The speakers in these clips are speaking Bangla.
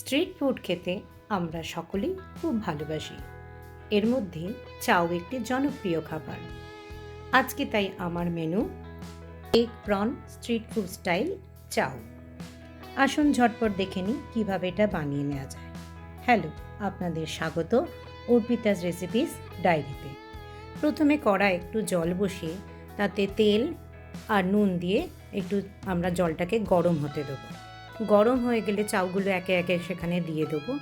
স্ট্রিট ফুড খেতে আমরা সকলেই খুব ভালোবাসি। এর মধ্যে চাও একটি জনপ্রিয় খাবার। আজকে তাই আমার menu egg prawn street food style chow. আসুন ঝটপট দেখে নিই কীভাবে এটা বানিয়ে নেওয়া যায়। হ্যালো, আপনাদের স্বাগত অর্পিতাস রেসিপিস ডায়েরিতে। প্রথমে কড়া একটু জল বসিয়ে তাতে তেল আর নুন দিয়ে একটু আমরা জলটাকে গরম হতে দেবো। গরম হয়ে গেলে চাউগুলো একে একে সেখানে দিয়ে দেবো।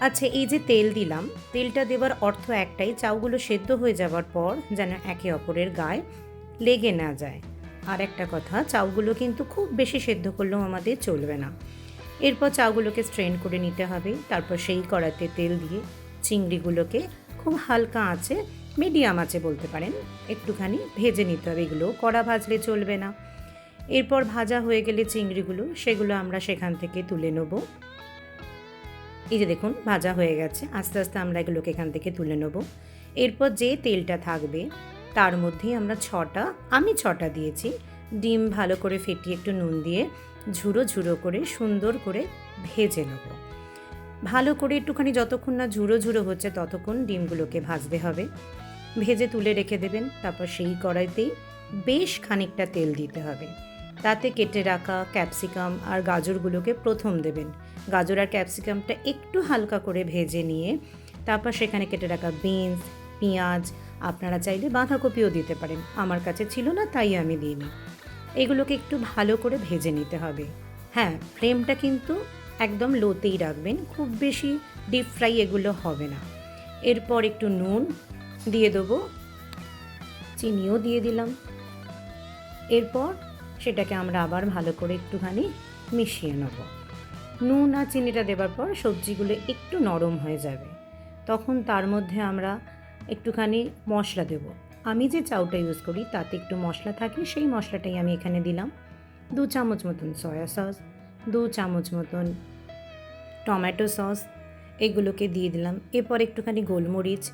আচ্ছা এই যে তেল দিলাম, তেলটা দেওয়ার অর্থ একটাই, চাউগুলো সেদ্ধ হয়ে যাওয়ার পর যেন একে অপরের গায়ে লেগে না যায়। আর একটা কথা, চাউগুলো কিন্তু খুব বেশি সেদ্ধ করলেও আমাদের চলবে না। এরপর চাউগুলোকে স্ট্রেন করে নিতে হবে, তারপর সেই কড়াতে তেল দিয়ে চিংড়িগুলোকে খুব হালকা আঁচে, মিডিয়াম আঁচে বলতে পারেন, একটুখানি ভেজে নিতে হবে। এগুলো কড়া ভাজলে চলবে না। এরপর ভাজা হয়ে গেলে চিংড়িগুলো, সেগুলো আমরা সেখান থেকে তুলে নেব। এই যে দেখুন, ভাজা হয়ে গেছে। আস্তে আস্তে আমরা এগুলোকে এখান থেকে তুলে নেব। এরপর যে তেলটা থাকবে, তার মধ্যেই আমরা ছটা, আমি ছটা দিয়েছি। ডিম ভালো করে ফেটিয়ে একটু নুন দিয়ে ঝুড়ো ঝুড়ো করে, সুন্দর করে ভেজে নেব। ভালো করে একটুখানি যতক্ষণ না ঝুড়ো ঝুড়ো হচ্ছে, ততক্ষণ ডিমগুলোকে ভাজতে হবে। ভেজে তুলে রেখে দেবেন, তারপর সেই কড়াইতেই বেশ খানিকটা তেল দিতে হবে। তাতে কেটে রাখা ক্যাপসিকাম আর গাজরগুলোকে প্রথম দেবেন। গাজর আর ক্যাপসিকামটা একটু হালকা করে ভেজে নিয়ে তারপর সেখানে কেটে রাখা বিনস, পেঁয়াজ, আপনারা চাইলে বাঁধাকপিও দিতে পারেন। আমার কাছে ছিল না, তাই আমি দিইনি। এগুলোকে একটু ভালো করে ভেজে নিতে হবে। হ্যাঁ ফ্লেমটা কিন্তু একদম লোতেই রাখবেন, খুব বেশি ডিপ ফ্রাই এগুলো হবে না। এরপর একটু নুন দিয়ে দেবো, চিনিও দিয়ে দিলাম। এরপর সেটাকে আমরা আবার ভালো করে একটুখানি মিশিয়ে নেব। নুন আর চিনিটা দেওয়ার পর সবজিগুলো একটু নরম হয়ে যাবে। তখন তার মধ্যে আমরা একটুখানি মশলা দেব। আমি যে চাউটা ইউজ করি, তাতে একটু মশলা থাকে, সেই মশলাটাই আমি এখানে দিলাম। দু চামচ মতন সয়া সস দু চামচ মতন টমেটো সস এগুলোকে দিয়ে দিলাম। এরপর একটুখানি গোলমরিচ।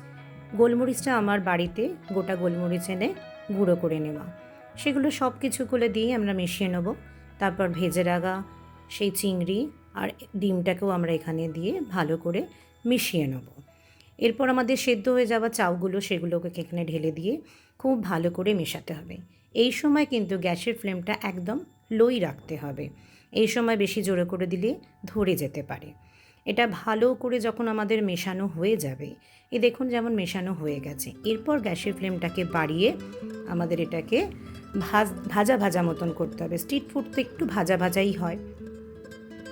গোলমরিচটা আমার বাড়িতে গোটা গোলমরিচ এনে গুঁড়ো করে নেওয়া। সেগুলো সব কিছুগুলো দিয়ে আমরা মিশিয়ে নেব। তারপর ভেজে রাখা সেই চিংড়ি আর ডিমটাকেও আমরা এখানে দিয়ে ভালো করে মিশিয়ে নেব। এরপর আমাদের সেদ্ধ হয়ে যাওয়া চাউগুলো সেগুলোকে এখানে ঢেলে দিয়ে খুব ভালো করে মেশাতে হবে। এই সময় কিন্তু গ্যাসের ফ্লেমটা একদম লোই রাখতে হবে। এই সময় বেশি জোরে করে দিলে ধরে যেতে পারে। এটা ভালো করে যখন আমাদের মেশানো হয়ে যাবে এ দেখুন যেমন মেশানো হয়ে গেছে। এরপর গ্যাসের ফ্লেমটাকে বাড়িয়ে আমাদের এটাকে ভাজ, ভাজা ভাজা মতন করতে হবে। স্ট্রিট ফুড তো একটু ভাজা ভাজাই হয়।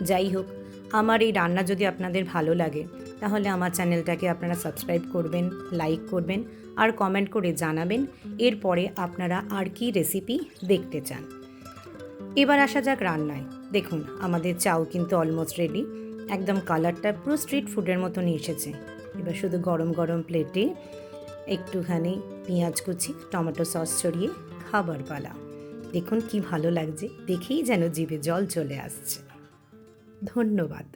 যাই হোক, আমার এই রান্না যদি আপনাদের ভালো লাগে, তাহলে আমার চ্যানেলটাকে আপনারা সাবস্ক্রাইব করবেন লাইক করবেন, আর কমেন্ট করে জানাবেন, এরপরে আপনারা আর কি রেসিপি দেখতে চান। এবার আসা যাক রান্নায়। দেখুন, আমাদের চাউ কিন্তু অলমোস্ট রেডি একদম কালারটা পুরো স্ট্রিট ফুডের মতনই এসেছে। এবার শুধু গরম গরম প্লেটে একটুখানি পেঁয়াজ কুচি টমেটো সস ছড়িয়ে খাবার পালা দেখুন কি ভালো লাগছে দেখেই যেন জিভে জল চলে আসছে। ধন্যবাদ।